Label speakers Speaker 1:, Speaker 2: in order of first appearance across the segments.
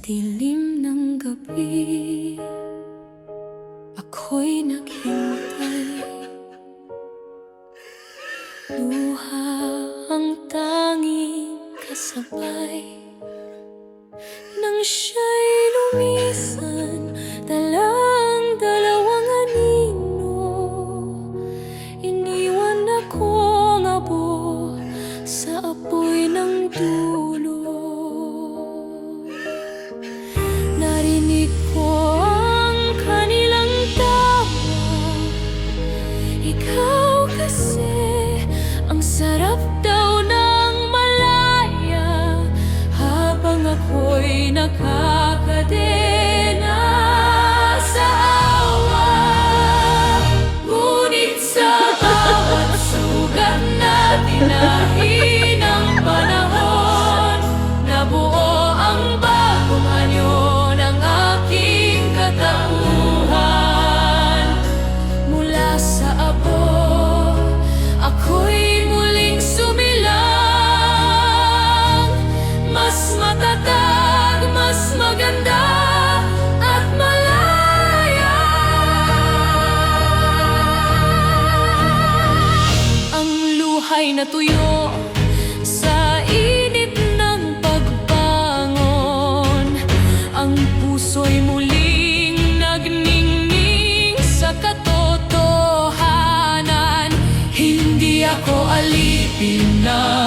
Speaker 1: dilim ng gabi. Ako'y naghintay. Luha ang tanging kasabay Nang siya natuyo Sa init ng pagbangon. Ang puso'y muling nagningning sa katotohanan. Hindi ako alipin na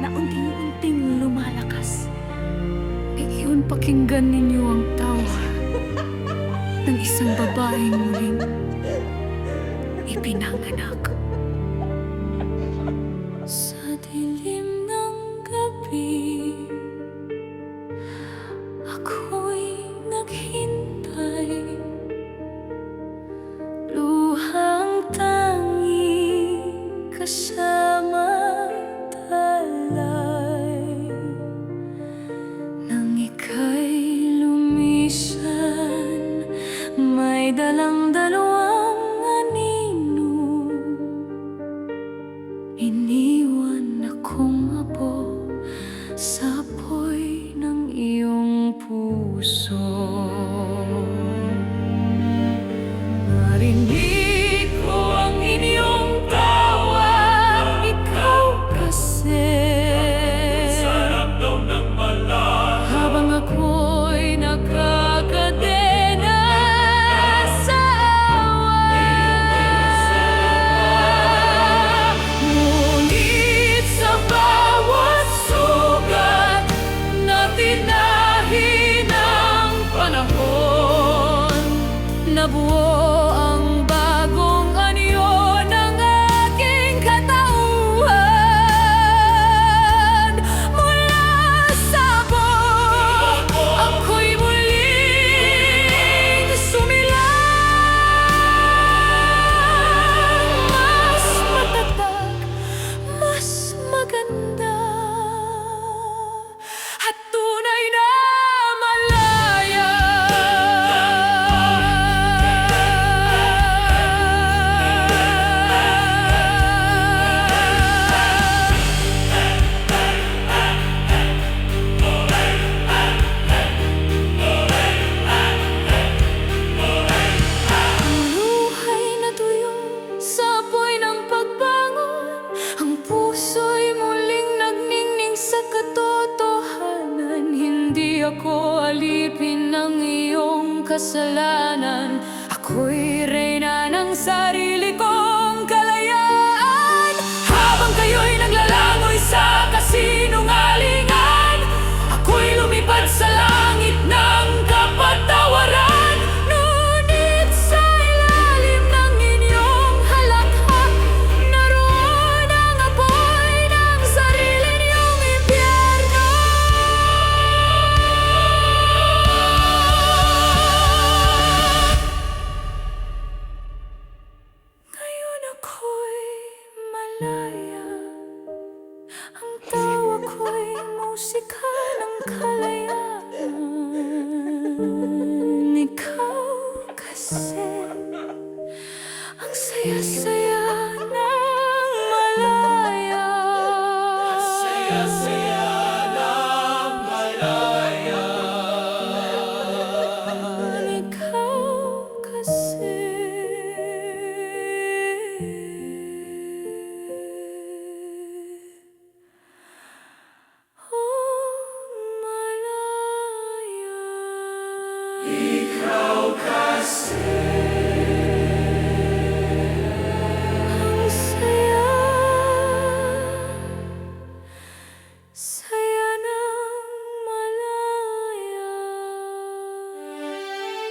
Speaker 1: na unting-unting lumalakas. Eh, Iyon pakinggan ninyo ang tawa ng isang babaeng muling ipinanganak. So było Hindi ako alipin ng iyong kasalanan. Ako'y reyna ng sarili kong kalayaan. Habang kayo'y naglalangoy sa kasino color.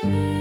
Speaker 1: Thank you.